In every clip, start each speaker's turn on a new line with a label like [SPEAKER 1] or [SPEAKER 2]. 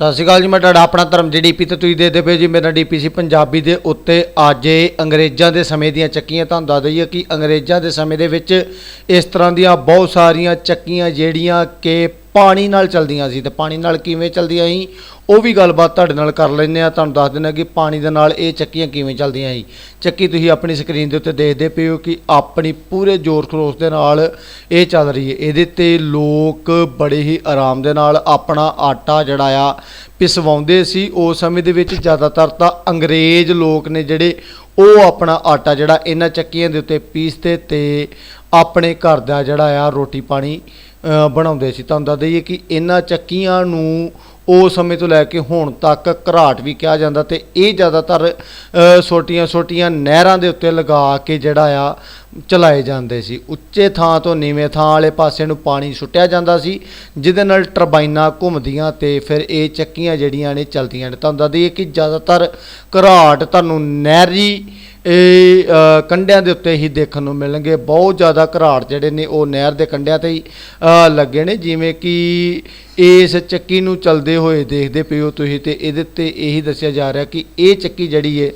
[SPEAKER 1] ਸਤਿ ਸ਼੍ਰੀ ਅਕਾਲ ਜੀ, ਮੈਂ ਤੁਹਾਡਾ ਆਪਣਾ ਧਰਮ ਜੀਡੀਪੀ ਤੇ ਤੁਸੀਂ ਦੇਖਦੇ ਪਏ ਜੀ, ਮੇਰਾ ਡੀਪੀਸੀ ਪੰਜਾਬੀ ਦੇ ਉੱਤੇ। ਅੱਜ ਅੰਗਰੇਜ਼ਾਂ ਦੇ ਸਮੇਂ ਦੀਆਂ ਚੱਕੀਆਂ, ਤੁਹਾਨੂੰ ਦੱਸ ਦਈਏ ਕਿ ਅੰਗਰੇਜ਼ਾਂ ਦੇ ਸਮੇਂ ਦੇ ਵਿੱਚ ਇਸ ਤਰ੍ਹਾਂ ਦੀਆਂ ਬਹੁਤ ਸਾਰੀਆਂ ਚੱਕੀਆਂ ਜਿਹੜੀਆਂ ਕਿ ਪਾਣੀ ਨਾਲ ਚਲਦੀਆਂ ਸੀ ਤੇ ਪਾਣੀ ਨਾਲ ਕਿਵੇਂ ਚਲਦੀਆਂ ਸੀ, ਉਹ ਵੀ ਗੱਲਬਾਤ ਤੁਹਾਡੇ ਨਾਲ ਕਰ ਲੈਂਦੇ ਆ ਤੁਹਾਨੂੰ ਦੱਸ ਦਿੰਦਾ ਕਿ ਪਾਣੀ ਦੇ ਨਾਲ ਇਹ ਚੱਕੀਆਂ ਕਿਵੇਂ ਚੱਲਦੀਆਂ ਸੀ। ਚੱਕੀ ਤੁਸੀਂ ਆਪਣੀ ਸਕਰੀਨ ਦੇ ਉੱਤੇ ਦੇਖਦੇ ਪਏ ਹੋ ਕਿ ਆਪਣੀ ਪੂਰੇ ਜ਼ੋਰ ਖਰੋਸ਼ ਦੇ ਨਾਲ ਇਹ ਚੱਲ ਰਹੀ ਹੈ। ਇਹਦੇ ਤੇ ਲੋਕ ਬੜੇ ਹੀ ਆਰਾਮ ਦੇ ਨਾਲ ਆਪਣਾ ਆਟਾ ਜਿਹੜਾ ਆ ਪਿਸਵਾਉਂਦੇ ਸੀ। ਉਸ ਸਮੇਂ ਦੇ ਵਿੱਚ ਜ਼ਿਆਦਾਤਰ ਤਾਂ ਅੰਗਰੇਜ਼ ਲੋਕ ਨੇ ਜਿਹੜੇ ਉਹ ਆਪਣਾ ਆਟਾ ਜਿਹੜਾ ਇਹਨਾਂ ਚੱਕੀਆਂ ਦੇ ਉੱਤੇ ਪੀਸਦੇ ਤੇ ਆਪਣੇ ਘਰ ਦਾ ਜਿਹੜਾ ਆ ਰੋਟੀ ਪਾਣੀ ਬਣਾਉਂਦੇ ਸੀ। ਤੁਹਾਨੂੰ ਦੱਸ ਦਈਏ ਕਿ ਇਹਨਾਂ ਚੱਕੀਆਂ ਨੂੰ ਉਸ ਸਮੇਂ ਤੋਂ ਲੈ ਕੇ ਹੁਣ ਤੱਕ ਘਰਾਟ ਵੀ ਕਿਹਾ ਜਾਂਦਾ ਤੇ ਇਹ ਜ਼ਿਆਦਾਤਰ ਛੋਟੀਆਂ ਛੋਟੀਆਂ ਨਹਿਰਾਂ ਦੇ ਉੱਤੇ ਲਗਾ ਕੇ ਜਿਹੜਾ ਆ ਚਲਾਏ ਜਾਂਦੇ ਸੀ। ਉੱਚੇ ਥਾਂ ਤੋਂ ਨੀਵੇਂ ਥਾਂ ਵਾਲੇ ਪਾਸੇ ਨੂੰ ਪਾਣੀ ਸੁੱਟਿਆ ਜਾਂਦਾ ਸੀ ਜਿਹਦੇ ਨਾਲ ਟਰਬਾਈਨਾਂ ਘੁੰਮਦੀਆਂ ਤੇ ਫਿਰ ਇਹ ਚੱਕੀਆਂ ਜਿਹੜੀਆਂ ਨੇ ਚਲਦੀਆਂ ਨੇ। ਤੁਹਾਨੂੰ ਦੱਸ ਦਈਏ ਕਿ ਜ਼ਿਆਦਾਤਰ ਘਰਾਟ ਤੁਹਾਨੂੰ ਨਹਿਰੀ ਇਹ ਅ, ਕੰਢਿਆਂ ਦੇ ਉੱਤੇ ਹੀ ਦੇਖਣ ਨੂੰ ਮਿਲਣਗੇ। ਬਹੁਤ ਜ਼ਿਆਦਾ ਘਰਾਟ ਜਿਹੜੇ ਨੇ ਉਹ ਨਹਿਰ ਦੇ ਕੰਢਿਆਂ ਤੇ ਹੀ ਲੱਗੇ ਨੇ। ਜਿਵੇਂ ਕਿ ਇਸ ਚੱਕੀ ਨੂੰ ਚਲਦੇ ਹੋਏ, ਦੇਖਦੇ ਪਏ ਹੋ ਤੁਸੀਂ ਤੇ ਇਹਦੇ ਤੇ ਇਹੀ ਦੱਸਿਆ ਜਾ ਰਿਹਾ ਕਿ ਇਹ ਚੱਕੀ ਜਿਹੜੀ ਏ,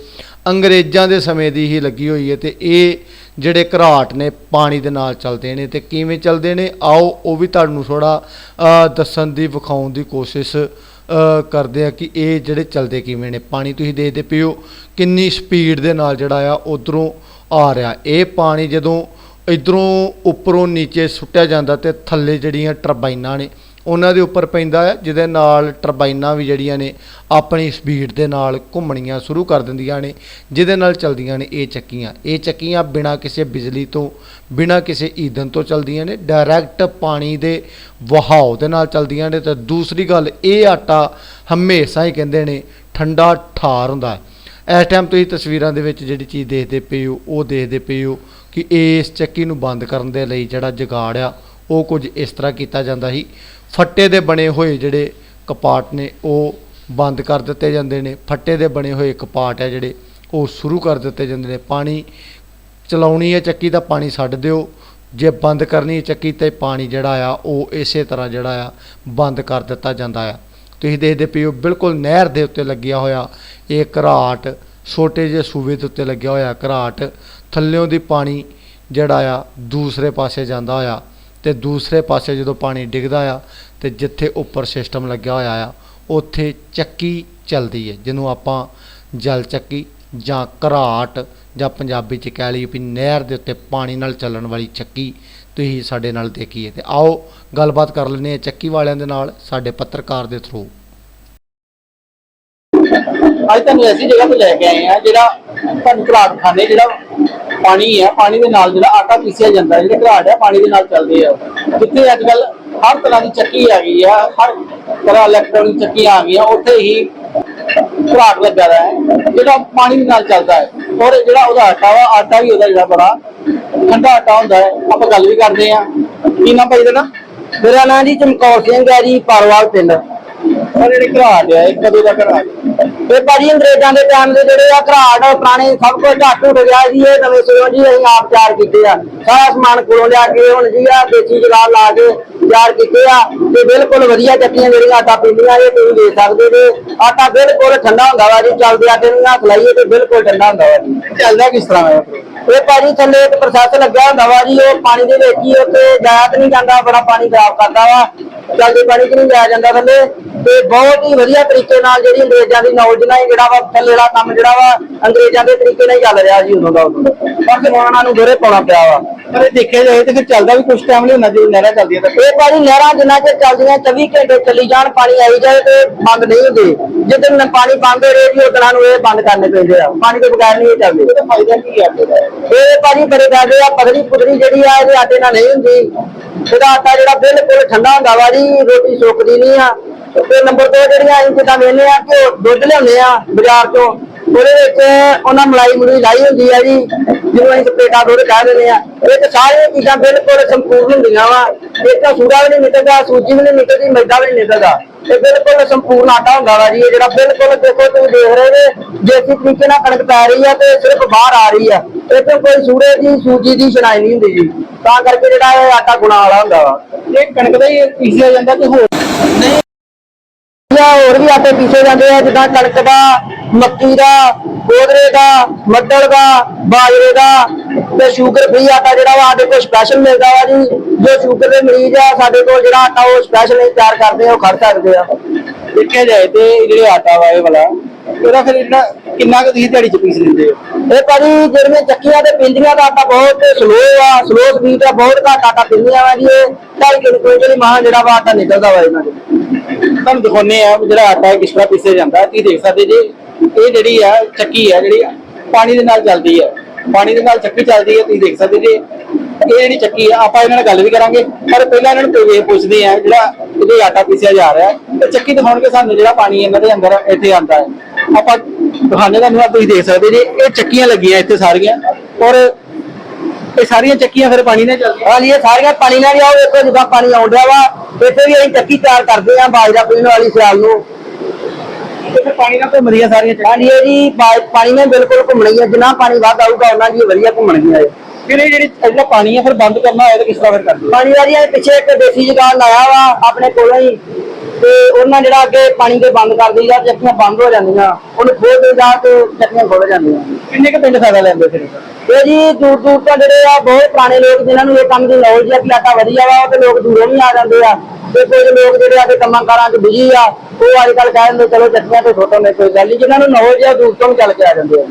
[SPEAKER 1] ਅੰਗਰੇਜ਼ਾਂ ਦੇ ਸਮੇਂ ਦੀ ਹੀ ਲੱਗੀ ਹੋਈ ਹੈ ਤੇ ਇਹ ਜਿਹੜੇ ਘਰਾਟ ਨੇ ਪਾਣੀ ਦੇ ਨਾਲ ਚੱਲਦੇ ਨੇ ਤੇ ਕਿਵੇਂ ਚੱਲਦੇ ਨੇ, ਆਓ ਉਹ ਵੀ ਤੁਹਾਨੂੰ ਥੋੜਾ ਦੱਸਣ ਦੀ, ਵਿਖਾਉਣ ਦੀ ਕੋਸ਼ਿਸ਼ ਕਰਦੇ ਆ ਕਿ ਇਹ ਜਿਹੜੇ ਚੱਲਦੇ ਕਿਵੇਂ ਨੇ। ਪਾਣੀ ਤੁਸੀਂ ਦੇਖਦੇ ਪਿਓ ਕਿੰਨੀ ਸਪੀਡ ਦੇ ਨਾਲ ਜਿਹੜਾ ਆ ਉਧਰੋਂ ਆ ਰਿਹਾ। ਇਹ ਪਾਣੀ ਜਦੋਂ ਇਧਰੋਂ ਉੱਪਰੋਂ ਨੀਚੇ ਸੁੱਟਿਆ ਜਾਂਦਾ ਤੇ ਥੱਲੇ ਜਿਹੜੀਆਂ ਟਰਬਾਈਨਾਂ ਨੇ ਉਹਨਾਂ ਦੇ ਉੱਪਰ ਪੈਂਦਾ ਹੈ, ਜਿਹਦੇ ਨਾਲ ਟਰਬਾਈਨਾਂ ਵੀ ਜਿਹੜੀਆਂ ਨੇ ਆਪਣੀ ਸਪੀਡ ਦੇ ਨਾਲ ਘੁੰਮਣੀਆਂ ਸ਼ੁਰੂ ਕਰ ਦਿੰਦੀਆਂ ਨੇ, ਜਿਹਦੇ ਨਾਲ ਚਲਦੀਆਂ ਨੇ ਇਹ ਚੱਕੀਆਂ। ਇਹ ਚੱਕੀਆਂ ਬਿਨਾਂ ਕਿਸੇ ਬਿਜਲੀ ਤੋਂ, ਬਿਨਾਂ ਕਿਸੇ ਈਂਧਨ ਤੋਂ ਚਲਦੀਆਂ ਨੇ ਡਾਇਰੈਕਟ ਪਾਣੀ ਦੇ ਵਹਾਅ ਦੇ ਨਾਲ ਚਲਦੀਆਂ ਨੇ ਤੇ ਦੂਸਰੀ ਗੱਲ, ਇਹ ਆਟਾ ਹਮੇਸ਼ਾ ਹੀ ਕਹਿੰਦੇ ਨੇ ਠੰਡਾ ਠਾਰ ਹੁੰਦਾ ਇਸ ਟਾਈਮ ਤੁਸੀਂ ਤਸਵੀਰਾਂ ਦੇ ਵਿੱਚ ਜਿਹੜੀ ਚੀਜ਼ ਦੇਖਦੇ ਪਏ ਹੋ, ਉਹ ਦੇਖਦੇ ਪਏ ਹੋ ਕਿ ਇਸ ਚੱਕੀ ਨੂੰ ਬੰਦ ਕਰਨ ਦੇ ਲਈ ਜਿਹੜਾ ਜਗਾੜ ਆ, ਉਹ ਕੁਝ ਇਸ ਤਰ੍ਹਾਂ ਕੀਤਾ ਜਾਂਦਾ ਸੀ। ਫੱਟੇ ਦੇ ਬਣੇ ਹੋਏ ਜਿਹੜੇ ਕਪਾਟ ਨੇ, ਉਹ ਬੰਦ ਕਰ ਦਿੱਤੇ ਜਾਂਦੇ ਨੇ। ਫੱਟੇ ਦੇ ਬਣੇ ਹੋਏ ਕਪਾਟ ਆ ਜਿਹੜੇ, ਉਹ ਸ਼ੁਰੂ ਕਰ ਦਿੱਤੇ ਜਾਂਦੇ ਨੇ। ਪਾਣੀ ਚਲਾਉਣੀ ਹੈ ਚੱਕੀ ਤਾਂ ਪਾਣੀ ਛੱਡ ਦਿਓ। ਜੇ ਬੰਦ ਕਰਨੀ ਹੈ ਚੱਕੀ ਤੇ ਪਾਣੀ ਜਿਹੜਾ ਆ, ਉਹ ਇਸੇ ਤਰ੍ਹਾਂ ਜਿਹੜਾ ਆ, ਬੰਦ ਕਰ ਦਿੱਤਾ ਜਾਂਦਾ ਆ। ਤੁਸੀਂ ਦੇਖਦੇ ਪਏ ਬਿਲਕੁਲ ਨਹਿਰ ਦੇ ਉੱਤੇ ਲੱਗਿਆ ਹੋਇਆ ਇਹ ਘਰਾਟ, ਛੋਟੇ ਜਿਹੇ ਸੂਬੇ ਦੇ ਉੱਤੇ ਲੱਗਿਆ ਹੋਇਆ ਘਰਾਟ। ਥੱਲਿਓਂ ਦੀ ਪਾਣੀ ਜਿਹੜਾ ਆ, ਦੂਸਰੇ ਪਾਸੇ ਜਾਂਦਾ ਹੋਇਆ ਤੇ ਦੂਸਰੇ ਪਾਸੇ ਜਦੋਂ ਪਾਣੀ ਡਿੱਗਦਾ ਆ ਤੇ ਜਿੱਥੇ ਉੱਪਰ ਸਿਸਟਮ ਲੱਗਿਆ ਹੋਇਆ ਆ, ਉੱਥੇ ਚੱਕੀ ਚੱਲਦੀ ਹੈ ਜਿਹਨੂੰ ਆਪਾਂ ਜਲ ਚੱਕੀ ਜਾਂ ਘਰਾਟ ਜਾਂ ਪੰਜਾਬੀ ਚ ਕਹਿ ਲਈਏ ਵੀ ਨਹਿਰ ਦੇ ਉੱਤੇ ਪਾਣੀ ਨਾਲ ਚੱਲਣ ਵਾਲੀ ਚੱਕੀ ਤੁਸੀਂ ਸਾਡੇ ਨਾਲ ਦੇਖੀਏ। ਤੇ ਆਓ ਗੱਲਬਾਤ ਕਰ ਲੈਂਦੇ ਹਾਂ ਚੱਕੀ ਵਾਲਿਆਂ ਦੇ ਨਾਲ ਸਾਡੇ ਪੱਤਰਕਾਰ ਦੇ ਥਰੂ
[SPEAKER 2] ਅੱਜ ਤੁਹਾਨੂੰ ਐਸੀ ਜਗ੍ਹਾ ਤੇ ਲੈ ਕੇ ਆਏ ਆ ਜਿਹੜਾ ਤੁਹਾਨੂੰ ਘਰਾਟ ਖਾਨੇ ਜਿਹੜਾ ਪਾਣੀ ਹੈ, ਪਾਣੀ ਦੇ ਨਾਲ ਜਿਹੜਾ ਆਟਾ ਪੀਸਿਆ ਜਾਂਦਾ, ਜਿਹੜੇ ਘਰਾਟ ਆ ਪਾਣੀ ਦੇ ਨਾਲ ਚੱਲਦੇ ਆ ਜਿੱਥੇ ਅੱਜ ਕੱਲ ਹਰ ਤਰ੍ਹਾਂ ਦੀ ਚੱਕੀ ਆ ਗਈ ਆ, ਹਰ ਤਰ੍ਹਾਂ ਇਲੈਕਟ੍ਰੋਨਿਕ ਚੱਕੀਆਂ ਆ ਗਈਆਂ, ਉੱਥੇ ਹੀ ਘਰਾਟ ਲੱਗਾ ਦਾ ਹੈ, ਜਿਹੜਾ ਪਾਣੀ ਦੇ ਨਾਲ ਚੱਲਦਾ ਹੈ। ਔਰ ਜਿਹੜਾ ਉਹਦਾ ਆਟਾ ਵਾ, ਆਟਾ ਵੀ ਉਹਦਾ ਜਿਹੜਾ ਬੜਾ ਠੰਡਾ ਆਟਾ ਹੁੰਦਾ ਹੈ, ਆਪਾਂ ਗੱਲ ਵੀ ਕਰਦੇ ਆ ਕੀ ਨਾਮ ਭਾਈ ਦਾ? ਨਾ
[SPEAKER 3] ਮੇਰਾ ਨਾਂ ਜੀ ਚਮਕੌਰ ਸਿੰਘ ਹੈ ਜੀ, ਪਰਵਾਲ ਪਿੰਡ।
[SPEAKER 2] ਉਹ ਜਿਹੜੇ ਘਰਾਟ ਆ ਇਹ ਕਦੋਂ ਦਾ ਘਰਾਟ
[SPEAKER 3] ਇਹ ਭਾਜੀ ਅੰਗਰੇਜ਼ਾਂ ਦੇ ਟਾਈਮ ਦੇ ਜਿਹੜੇ ਆ ਘਰਾਟ ਪੁਰਾਣੇ ਸਭ ਕੁਝ ਢੱਟ ਉੱਡ ਗਿਆ ਜੀ ਇਹ ਨਵੇਂ ਸਿਰੋਂ ਜੀ ਅਸੀਂ ਆਪ ਤਿਆਰ ਕੀਤੇ ਆ। ਸਾਰਾ ਸਮਾਨ ਕੋਲੋਂ ਲਿਆ ਕੇ ਹੁਣ ਜੀ ਆ ਦੇਸੀ ਜਗਾੜ ਲਾ ਕੇ ਤਿਆਰ ਕੀਤੇ ਆ ਤੇ ਬਿਲਕੁਲ ਵਧੀਆ ਚੱਕੀਆਂ ਜਿਹੜੀਆਂ ਆਟਾ ਪੀਂਦੀਆਂ ਇਹ ਤੁਸੀਂ ਦੇਖ ਸਕਦੇ ਜੇ। ਆਟਾ ਬਿਲਕੁਲ ਠੰਡਾ ਹੁੰਦਾ ਵਾ ਜੀ ਚੱਲਦੇ ਆਟੇ ਨੂੰ ਹੱਥ ਲਾਈਏ ਤੇ ਬਿਲਕੁਲ ਠੰਡਾ ਹੁੰਦਾ ਵਾ ਜੀ।
[SPEAKER 2] ਚੱਲਦਾ ਕਿਸ ਤਰ੍ਹਾਂ ਹੈ
[SPEAKER 3] ਇਹ ਭਾਜੀ ਥੱਲੇ ਇੱਕ ਪ੍ਰੋਸੈਸ ਲੱਗਿਆ ਹੁੰਦਾ ਵਾ ਜੀ ਉਹ ਪਾਣੀ ਦੇ ਵਿੱਚ ਹੀ ਉੱਤੇ ਜਾਇਆ ਤੇ ਨਹੀਂ ਜਾਂਦਾ ਬੜਾ ਪਾਣੀ ਖਰਾਬ ਕਰਦਾ ਵਾ। ਚੱਲਦੇ ਪਾਣੀ 'ਚ ਨਹੀਂ ਜਾਇਆ ਜਾਂਦਾ ਥੱਲੇ। ਤੇ ਬਹੁਤ ਹੀ ਵਧੀਆ ਤਰੀਕੇ ਨਾਲ ਜਿਹੜੀ ਅੰਗਰੇਜ਼ਾਂ ਦੀ ਨੌਲੇਜ ਨਾਲ ਜਿਹੜਾ ਵਾ ਥੱਲੇ ਵਾਲਾ ਕੰਮ ਜਿਹੜਾ ਵਾ ਅੰਗਰੇਜ਼ਾਂ ਦੇ ਤਰੀਕੇ ਨਾਲ ਹੀ ਚੱਲ ਰਿਹਾ ਜੀ ਉਦੋਂ ਦਾ ਉਦੋਂ। ਦਾ। ਪਰ ਉਹਨਾਂ ਨੂੰ ਦੋਰੇ ਪਾਉਣਾ ਪਿਆ ਵਾ।
[SPEAKER 2] ਪਰ ਇਹ ਦੇਖਿਆ ਜਾਏ ਤੇ ਫਿਰ ਚੱਲਦਾ ਵੀ ਕੁਝ ਟਾਈਮ ਨਹੀਂ ਹੁੰਦਾ ਜੇ ਨਹਿਰਾਂ ਚੱਲਦੀਆਂ ਤਾਂ।
[SPEAKER 3] ਇਹ ਭਾਜੀ ਨਹਿਰਾਂ ਜਿੰਨਾ ਚਿਰ ਚੱਲਦੀਆਂ 24 ਘੰਟੇ ਚੱਲੀ ਜਾਣ ਪਾਣੀ ਆਈ ਜਾਏ ਤੇ ਬੰਦ ਨਹੀਂ ਹੁੰਦੇ। ਜਿੱਦਣ ਪਾਣੀ ਬੰਦ ਹੋ ਰਿਹਾ ਜੀ ਉਦੋਂ ਨੂੰ ਇਹ ਬੰਦ ਕਰਨੇ ਪੈਂਦੇ ਆ। ਪਾਣੀ ਤੋਂ ਬਗੈਰ ਨਹੀਂ ਇਹ ਚੱਲਦੇ।
[SPEAKER 2] ਇਹਦਾ ਫਾਇਦਾ ਕੀ ਦਾ
[SPEAKER 3] ਇਹ ਭਾਜੀ ਬੜੇ ਫਾਇਦੇ ਆ ਪਤਲੀ ਪੁਤਲੀ ਜਿਹੜੀ ਆ ਇਹਦੇ ਆਟੇ ਨਾਲ ਨਹੀਂ ਹੁੰਦੀ। ਇਹਦਾ ਆਟਾ ਜਿਹੜਾ ਬਿਲਕੁਲ ਠੰਡਾ ਹੁੰਦਾ ਵਾ ਜੀ ਰੋਟੀ ਸੁੱਕਦੀ ਨਹੀਂ ਆ। ਤੇ ਨੰਬਰ 2 ਜਿਹੜੀਆਂ ਅਸੀਂ ਜਿੱਦਾਂ ਵੇਖਦੇ ਆ ਕਿ ਉਹ ਦੁੱਧ ਲਿਆਉਂਦੇ ਆ ਬਾਜ਼ਾਰ ਚੋਂ ਉਹਦੇ ਵਿੱਚ ਉਹਨਾਂ ਮਲਾਈ ਮਲੂਈ ਲਾਈ ਹੁੰਦੀ ਆ ਜੀ ਜਿਹਨੂੰ ਅਸੀਂ ਸਪਰੇਟਾ ਦੁੱਧ ਕਹਿ ਦਿੰਦੇ ਆ ਇਹ ਤੇ ਸਾਰੀਆਂ ਚੀਜ਼ਾਂ ਬਿਲਕੁਲ ਸੰਪੂਰਨ ਹੁੰਦੀਆਂ ਵਾ। ਇਹ ਤਾਂ ਸੂਡਾ ਵੀ ਨਹੀਂ ਨਿਕਲਦਾ ਸੂਜੀ ਵੀ ਨਹੀਂ ਨਿਕਲਦੀ ਮੈਦਾ ਵੀ ਨਹੀਂ ਨਿਕਲਦਾ। ਇਹ ਬਿਲਕੁਲ ਸੰਪੂਰਨ ਆਟਾ ਹੁੰਦਾ ਵਾ ਜੀ ਇਹ ਜਿਹੜਾ ਬਿਲਕੁਲ ਦੇਖੋ ਤੁਸੀਂ ਦੇਖ ਰਹੇ ਨੇ ਦੇਸੀ ਤਰੀਕੇ ਨਾਲ ਕਣਕ ਪੈ ਰਹੀ ਆ ਤੇ ਸਿਰਫ ਬਾਹਰ ਆ ਰਹੀ ਆ ਇਹ ਤੇ ਕੋਈ ਸੂੜੇ ਦੀ ਸੂਜੀ ਦੀ ਸ਼ਨਾਈ ਨਹੀਂ ਹੁੰਦੀ ਜੀ। ਤਾਂ ਕਰਕੇ ਜਿਹੜਾ ਇਹ ਆਟਾ ਗੁਣਾ ਵਾਲਾ ਹੁੰਦਾ ਵਾ।
[SPEAKER 2] ਇਹ ਕਣਕ ਦਾ ਹੀ ਪੀਸਿਆ ਜਾਂਦਾ ਕਿ ਹੋਰ?
[SPEAKER 3] ਜਾਂ ਹੋਰ ਵੀ ਆਟੇ ਪੀਸੇ ਜਾਂਦੇ ਆ ਜਿੱਦਾਂ ਕਣਕ ਦਾ ਮੱਕੀ ਦਾ ਗੋਦਰੇ ਦਾ ਮੱਡਲ ਦਾ ਬਾਜਰੇ ਦਾ ਤੇ ਸ਼ੂਗਰ ਫ੍ਰੀ ਆਟਾ ਜਿਹੜਾ ਵਾ ਸਾਡੇ ਕੋਲ ਸਪੈਸ਼ਲ ਮਿਲਦਾ ਵਾ ਜੀ। ਜੋ ਸ਼ੂਗਰ ਦੇ ਮਰੀਜ਼ ਆ ਸਾਡੇ ਕੋਲ ਜਿਹੜਾ ਆਟਾ ਉਹ ਸਪੈਸ਼ਲ ਹੀ ਤਿਆਰ ਕਰਦੇ ਆ ਉਹ ਖੜ ਸਕਦੇ ਆ।
[SPEAKER 2] ਦੇਖਿਆ ਜਾਏ ਤੇ ਜਿਹੜੇ ਆਟਾ ਵਾ ਇਹ ਵਾਲਾ ਇਹਦਾ ਫਿਰ ਜਿਹੜਾ ਕਿੰਨਾ ਕੁ ਤੁਸੀਂ ਦਿਹਾੜੀ ਚ ਪੀਸ ਲੈਂਦੇ ਹੋ?
[SPEAKER 3] ਇਹ ਭਾਜੀ ਜਿਹੜੀਆਂ ਚੱਕੀਆਂ ਤੇ ਪਿੰਡੀਆਂ ਦਾ ਆਟਾ ਬਹੁਤ ਸਲੋ ਆ ਸਲੋ ਸਪੀਡ ਆ ਬਹੁਤ ਘੱਟ ਆਟਾ ਪਿੰਦੀਆਂ ਵਾ ਜੀ ਇਹ। ਢਾਈ ਕਿਲੋ ਕੁਇੰਟਲ ਮਾਹ ਜਿਹੜਾ ਵਾ ਆਟਾ ਨਿਕਲਦਾ ਵਾ ਇਹਨਾਂ ਦੇ।
[SPEAKER 2] ਤੁਹਾਨੂੰ ਦਿਖਾਉਨੇ ਆ ਜਿਹੜਾ ਆਟਾ ਹੈ, ਕਿਸ ਤਰ੍ਹਾਂ ਪੀਸਿਆ ਜਾਂਦਾ ਤੁਸੀਂ ਦੇਖ ਸਕਦੇ ਜੀ, ਇਹ ਜਿਹੜੀ ਆ, ਚੱਕੀ ਆ, ਜਿਹੜੀ ਪਾਣੀ ਦੇ ਨਾਲ ਚੱਲਦੀ ਹੈ ਪਾਣੀ ਦੇ ਨਾਲ ਚੱਕੀ ਚੱਲਦੀ ਹੈ ਤੁਸੀਂ ਦੇਖ ਸਕਦੇ ਜੀ, ਇਹ ਜਿਹੜੀ ਚੱਕੀ ਆ, ਆਪਾਂ ਇਹਨਾਂ ਨਾਲ ਗੱਲ ਵੀ ਕਰਾਂਗੇ। ਪਰ ਪਹਿਲਾਂ ਇਹਨਾਂ ਨੂੰ ਕੋਈ ਪੁੱਛਦੇ ਆ, ਜਿਹੜਾ ਇਹਦੇ ਆਟਾ ਪੀਸਿਆ ਜਾ ਰਿਹਾ ਤੇ ਇਹ ਚੱਕੀ ਦਿਖਾਉਣਗੇ ਸਾਨੂੰ ਜਿਹੜਾ ਪਾਣੀ ਇਹਨਾਂ ਦੇ ਅੰਦਰ ਇੱਥੇ ਆਉਂਦਾ ਹੈ। ਆਪਾਂ ਦਿਖਾਣੇ ਤੁਹਾਨੂੰ ਆ, ਤੁਸੀਂ ਦੇਖ ਸਕਦੇ ਜੀ, ਇਹ ਚੱਕੀਆਂ ਲੱਗੀਆਂ ਇੱਥੇ ਸਾਰੀਆਂ। ਔਰ ਇਹ ਸਾਰੀਆਂ ਚੱਕੀਆਂ ਫਿਰ ਪਾਣੀ ਨਾਲ ਚੱਲਦੀਆਂ?
[SPEAKER 3] ਹਾਂਜੀ, ਇਹ ਸਾਰੀਆਂ ਪਾਣੀ ਨਾਲ ਹੀ ਆਓ ਵੇਖੋ ਜਿੱਦਾਂ ਪਾਣੀ ਆਉਣ ਡਿਆ ਵਾ ਇੱਥੇ ਵੀ ਅਸੀਂ ਚੱਕੀ ਤਿਆਰ ਕਰਦੇ ਆ ਬਾਜਰਾ ਪੀਣ ਵਾਲੀ ਸਿਆਲ ਨੂੰ।
[SPEAKER 2] ਫਿਰ ਪਾਣੀ ਨਾਲ ਘੁੰਮਦੀਆਂ ਸਾਰੀਆਂ
[SPEAKER 3] ਹਾਂਜੀ ਇਹ ਜੀ ਪਾ- ਪਾਣੀ ਨੇ ਬਿਲਕੁਲ ਘੁੰਮਣੀ ਹੈ ਜਿੰਨਾ ਪਾਣੀ ਵੱਧ ਆਊਗਾ ਉਹਨਾਂ ਦੀ ਵਧੀਆ ਘੁੰਮਣਗੀਆਂ ਇਹ।
[SPEAKER 2] ਫਿਰ ਇਹ ਜਿਹੜੀ ਇਹ ਜਿਹੜਾ ਪਾਣੀ ਹੈ ਫਿਰ ਬੰਦ ਕਰਨਾ ਹੋਇਆ ਤਾਂ ਕਿਸ ਤਰ੍ਹਾਂ ਫਿਰ ਕਰਦੇ?
[SPEAKER 3] ਪਾਣੀ ਜੀ ਅਸੀਂ ਪਿੱਛੇ ਇੱਕ ਦੇਸੀ ਜਗਾੜ ਲਾਇਆ ਵਾ ਆਪਣੇ ਕੋਲੋਂ ਹੀ। ਤੇ ਉਹਨਾਂ ਜਿਹੜਾ ਅੱਗੇ ਪਾਣੀ ਦੇ ਬੰਦ ਕਰ ਦਈਦਾ ਚੱਕੀਆਂ ਬੰਦ ਹੋ ਜਾਂਦੀਆਂ। ਉਹਨੂੰ ਖੋਲ ਦੇਈਦਾ ਤੇ ਚੱਕੀਆਂ ਖੁੱਲ ਜਾਂਦੀਆਂ।
[SPEAKER 2] ਕਿੰਨੇ ਕੁ ਪਿੰਡ ਫਾਇਦਾ ਲੈਂਦੇ ਫਿਰ?
[SPEAKER 3] ਇਹ ਜੀ ਦੂਰ ਦੂਰ ਤੋਂ ਜਿਹੜੇ ਆ ਬਹੁਤ ਪੁਰਾਣੇ ਲੋਕ ਜਿਨ੍ਹਾਂ ਨੂੰ ਇਹ ਕੰਮ ਦੀ ਨੌਲੇਜ ਆ ਕਿ ਆਟਾ ਵਧੀਆ ਵਾ, ਉਹ ਤੇ ਲੋਕ ਦੂਰੋਂ ਵੀ ਆ ਜਾਂਦੇ ਆ। ਤੇ ਕੁਝ ਲੋਕ ਜਿਹੜੇ ਆ ਕੇ ਕੰਮਾਂ ਕਾਰਾਂ 'ਚ ਬਿਜ਼ੀ ਆ, ਉਹ ਅੱਜ ਕੱਲ ਕਹਿ ਦਿੰਦੇ, ਚਲੋ ਚੱਕੀਆਂ ਤੇ ਫੋਟੋ ਨੇ ਕੋਈ ਗੱਲ ਨਹੀਂ ਜਿਨ੍ਹਾਂ ਨੂੰ ਨੌਲੇਜ ਆ, ਦੂਰ ਤੋਂ ਵੀ ਚੱਲ ਕੇ ਆ ਜਾਂਦੇ ਆ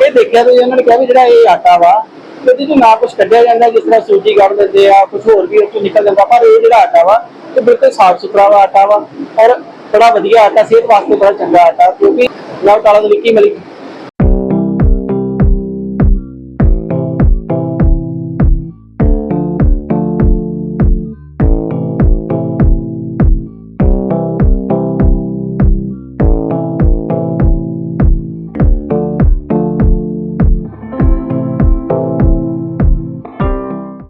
[SPEAKER 2] ਇਹ ਦੇਖਿਆ ਤੁਸੀਂ, ਉਹਨਾਂ ਨੇ ਕਿਹਾ ਵੀ ਜਿਹੜਾ ਇਹ ਆਟਾ ਵਾ, ਇਹਦੇ ਚੋਂ ਨਾ ਕੁਝ ਕੱਢਿਆ ਜਾਂਦਾ, ਜਿਸ ਤਰ੍ਹਾਂ ਸੂਜੀ ਕੱਢ ਦਿੰਦੇ ਆ ਕੁਝ ਹੋਰ ਵੀ ਉਹ ਨਿਕਲ ਜਾਂਦਾ। ਪਰ ਇਹ ਜਿਹੜਾ ਆਟਾ ਵਾ, ਇਹ ਬਿਲਕੁਲ ਸਾਫ਼ ਸੁਥਰਾ ਵਾ ਆਟਾ ਵਾ ਔਰ ਬੜਾ ਵਧੀਆ ਆਟਾ, ਸਿਹਤ ਵਾਸਤੇ ਬੜਾ ਚੰਗਾ ਆਟਾ, ਕਿਉਂਕਿ ਲਵ ਟਾਲਾ ਦੇ ਵਿੱਕੀ ਮਲਿਕ